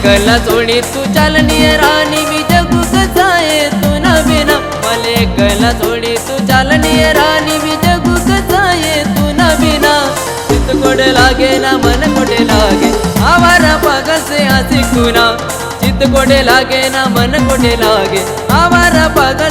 मले एकला जोडी तू चालनी राणी. मी जगू कसाय तू ना बिना मले एकला जोडी तू चालनी राणी. मी जगू कसाय तू ना बिना चित कोडे लागे ना मन कोडे लागे. आवारा पागल से कुना चित कोडे लागे ना मन कोडे लागे. आवारा पागल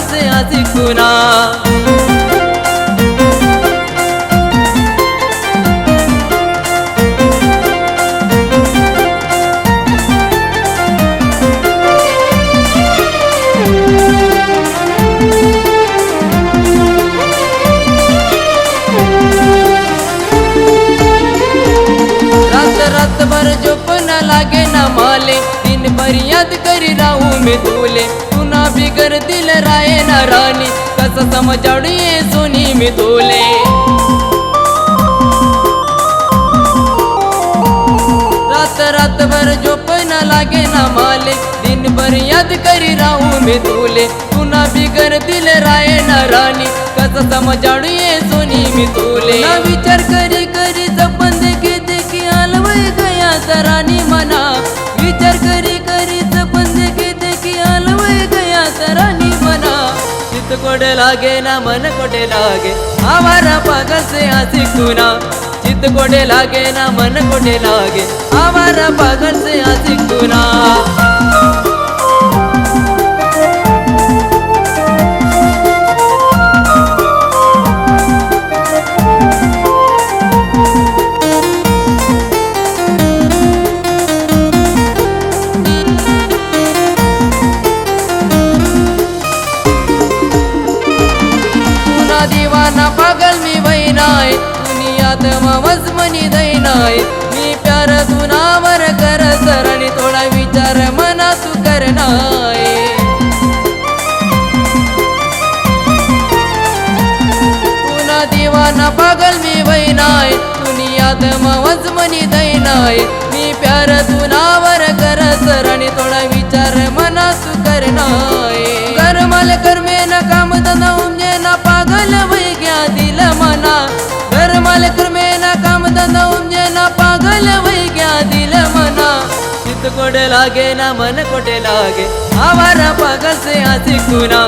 फरियाद करी राहू मी तुले. तुना बिगर दिल राय ना राणी. कसं ये सोनी मी तुले. रात रात भर झोपना लागे ना माले. दिन भर याद करी राहू मी तुले. तुना बिगर दिल राय ना राणी. कसं ये सोनी मी तुले. ना विचार करी करी चित लागे ना मन कोडे लागे आवारा पागल से हसी कुना चित कोडे लागे ना मन कोडे लागे आवारा पागल से ना पागल मी वैनाय. दुनियात मवज मनी दैनाय. मी प्यार तुनावर कर सरणी थोडा विचार मना तू करणाय पुन्हा दिवाना पागल मी वैनाय. दुनियात मवज मनी दैनाय. चित लागे ना मन कोडे लागे आवारा पागल से हसी कुना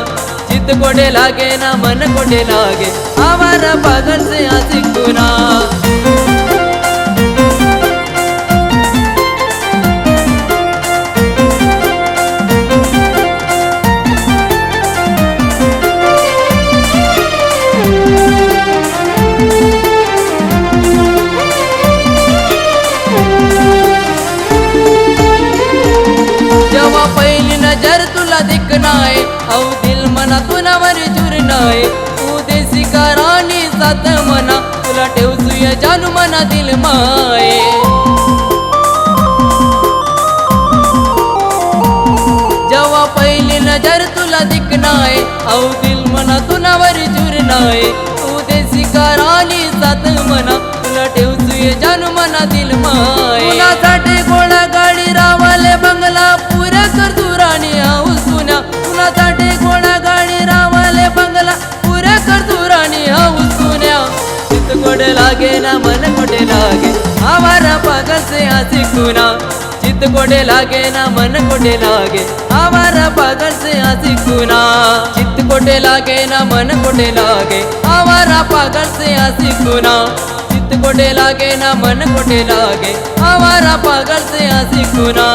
चित कोडे लागे ना मन कोडे लागे आवारा पागल से हसी दिल मना तुनावर जुरनाय तू देसी का राणी सात मना. तुला ठेव जानू मना दिल माय. जेव्हा पहिली नजर तुला दिखनाय औ दिल मना तुनावर जुरनाय तू देसी का राणी सात मना. तुला ठेव जानू मना दिल माय. हसी चित कोडे लागे ना मन कोडे लागे आवारा पागल से हसी कुना चित कोडे लागे ना मन कोडे लागे आवारा पागल से हसी कुना चित कोडे लागे ना मन कोडे लागे आवारा पागल से हसी कुना